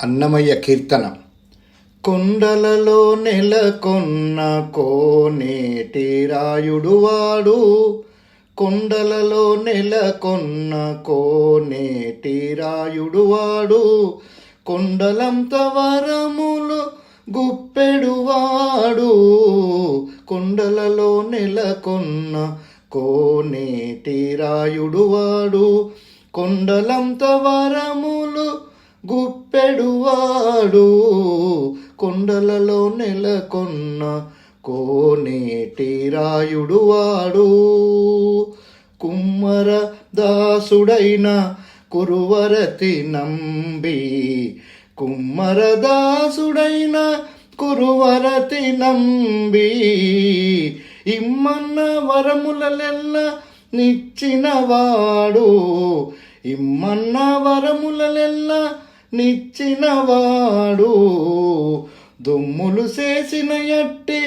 అన్నమయ్య కీర్తన. కొండలలో నెలకొన్న కోనేటి రాయుడు వాడు కొండలలో నెలకొన్న కోనేటి రాయుడు వాడు కొండలంత వరములు గుప్పెడువాడు కొండలలో నెలకొన్న కోనేటి రాయుడు వాడు కొండలంత వరములు గుప్పెడువాడు కొండలలో నెలకొన్న కోనేటి రాయుడు వాడు కుమ్మర దాసుడైన కురువరతి నంబి కుమ్మరదాసుడైన కురువరతి నంబి ఇమ్మన్న వరములలెల్ల నిచ్చినవాడు. ఇమ్మన్న వరములలెల్ల నిచ్చినవాడు. దుమ్ములు చేసిన ఎట్టి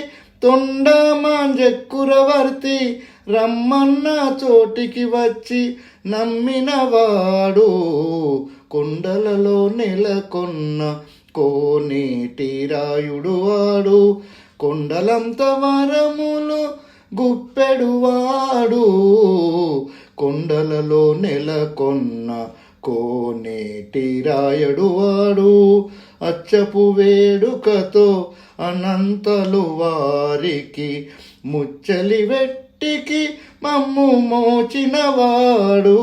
తొండ మాంజక్కురవర్తి రమ్మన్న చోటికి వచ్చి నమ్మినవాడు. కొండలలో నెలకొన్న కోనేటి రాయుడు వాడు. కొండలంత వరములు గుప్పెడువాడు కొండలలో నెలకొన్న కోనేటి రాయడు వాడు అచ్చపు వేడుకతో అనంతలు వారికి ముచ్చలి వెట్టికి మమ్ము మోచినవాడు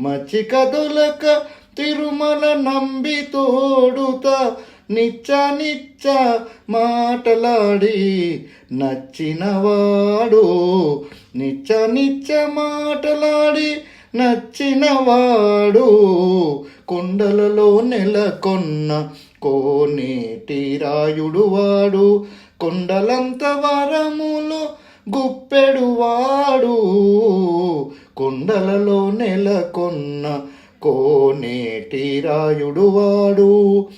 మచ్చిక దొలక తిరుమల నంబి తోడుత నిచ్చ నిచ్చ మాటలాడి నచ్చినవాడు. నిచ్చ నిచ్చ మాటలాడి నచ్చినవాడు కొండలలో నెలకొన్న కోనేటి రాయుడు వాడు కొండలంత వరములు గుప్పెడువాడు. కొండలలో నెలకొన్న కోనేటి రాయుడు వాడు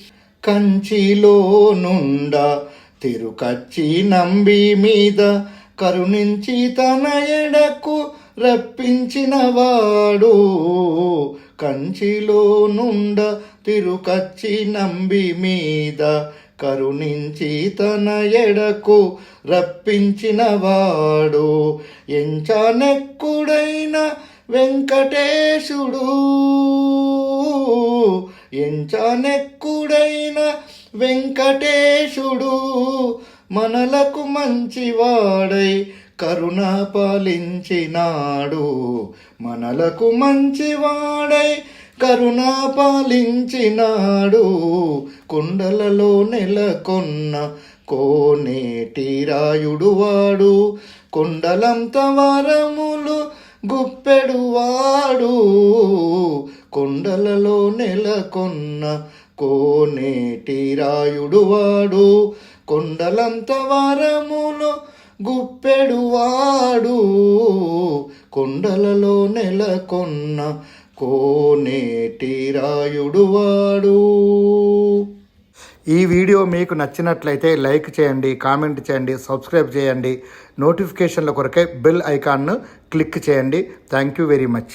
కంచిలో నుండ తిరుకచ్చి నంబి మీద కరుణించి తన ఎడకు రప్పించినవాడు కంచిలో నుండ తిరుకచ్చి నంబి మీద కరుణించి తన ఎడకు రప్పించినవాడు ఎంచనెక్కుడైన వెంకటేశుడు. ఎంచనెక్కుడైన వెంకటేశుడు మనలకు మంచివాడై కరుణ పాలించినాడు. మనలకు మంచివాడై కరుణ పాలించినాడు. కొండలలో నెలకొన్న కోనేటి రాయుడు వాడు. కొండలంత వరములు గుప్పెడువాడు కొండలలో నెలకొన్న కోనేటి రాయుడు వాడు. కొండలంత వరములు గుప్పెడువాడు కొండలలో నెలకొన్న కోనేటి రాయుడు వాడు ఈ వీడియో మీకు నచ్చినట్లయితే లైక్ చేయండి కామెంట్ చేయండి సబ్స్క్రైబ్ చేయండి. నోటిఫికేషన్ల కొరకే బెల్ ఐకాన్ను క్లిక్ చేయండి. Thank you very much.